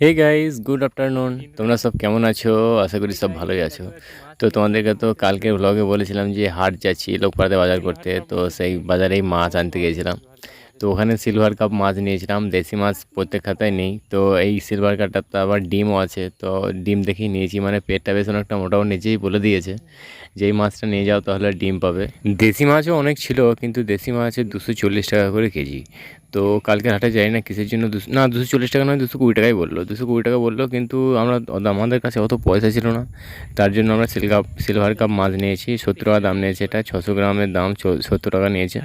Hey guys good afternoon তোমরা সব কেমন আছো? আশা করি সব ভালোই আছো। তো তোমাদেরকে তো কালকে ব্লগে বলেছিলাম যে হাট যাচ্ছি, লোকপাড়াতে বাজার করতে। তো সেই বাজারেই মাছ আনতে গিয়েছিলাম। তো ওখানে সিলভার কাপ মাছ নিয়েছিলাম, দেশি মাছ প্রত্যেক খাতায় নেই। তো এই সিলভার কাপটা তো আবার ডিমও আছে, তো ডিম দেখেই নিয়েছি মানে পেটটা বেশ অনেকটা মোটাও নিজেই বলে দিয়েছে যে এই মাছটা নিয়ে যাও তাহলে ডিম পাবে। দেশি মাছও অনেক ছিল, কিন্তু দেশি মাছের দুশো চল্লিশ টাকা করে কেজি। তো কালকে হাটে যাই না, কিসের জন্য দুশো, না দুশো চল্লিশ টাকা নয়, দুশো কুড়ি টাকাই বলল। দুশো কুড়ি টাকা বলল, কিন্তু আমরা, আমাদের কাছে অত পয়সা ছিল না। তার জন্য আমরা সিল কাপ সিলভার কাপ মাছ নিয়েছি, সত্তর টাকা দাম নিয়েছে এটা, ছশো গ্রামের দাম সত্তর টাকা নিয়েছে।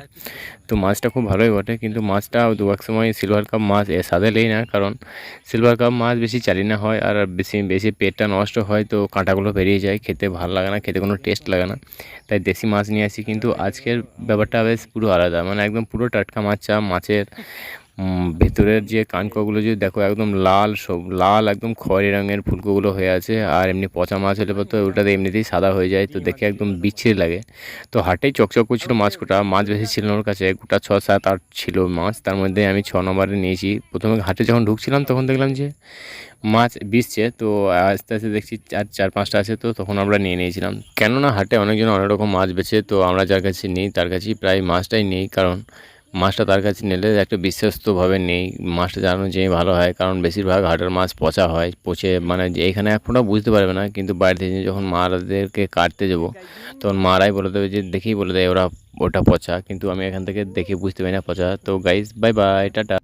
তো মাছটা খুব ভালোই বটে, কিন্তু মাছটা দু এক সময় সিলভার কাপ মাছ এ স্বাদে লেই না, কারণ সিলভার কাপ মাছ বেশি চালি না হয় আর বেশি বেশি পেটটা নষ্ট হয় তো কাঁটাগুলো বেরিয়ে যায়, খেতে ভালো লাগে না, খেতে কোনো টেস্ট লাগে না। তাই দেশি মাছ নিয়ে আসি, কিন্তু আজকের ব্যাপারটা বেশ পুরো আলাদা মানে একদম পুরো টাটকা মাছ মাছটা মাছের ভেতরের যে কানকোগুলো যদি দেখো একদম লাল সব, লাল একদম খয়েরি রঙের ফুলকোগুলো হয়ে আছে, আর এমনি পচা মাছ হলে তো ওটাতে এমনিতেই সাদা হয়ে যায়, তো দেখে একদম বিচ্ছিরি লাগে। তো হাটেই চকচক করছিল মাছ কোটা মাছ বেশি ছিল ওর কাছে, গোটা ছ, সাত, আট ছিল মাছ, তার মধ্যে আমি ছ নম্বরে নিয়েছি। প্রথমে হাটে যখন ঢুকছিলাম তখন দেখলাম যে মাছ বিষছে তো আস্তে আস্তে দেখছি চার চার, পাঁচটা আছে, তো তখন আমরা নিয়ে নিয়েছিলাম। কেননা হাটে অনেকজন অনেক রকম মাছ বেছে তো আমরা যার কাছে নিই, তার কাছেই প্রায় মাছটাই নিই, কারণ মাছটা তার কাছে নিলে একটা বিশ্বস্তভাবে নেই। মাছটা জানো যে ভালো হয়, কারণ বেশিরভাগ হাটের মাছ পচা হয়, পচে মানে এখানে ফোঁটা বুঝতে পারবে না, কিন্তু বাড়িতে যখন মারাদেরকে কাটতে যাব, তখন মারাই বলে দেবে যে দেখেই বলে দেয় ওরা ওটা পচা, কিন্তু আমি এখান থেকে দেখে বুঝতে পারি না পচা। তো গাইজ বাই বাই টাটা।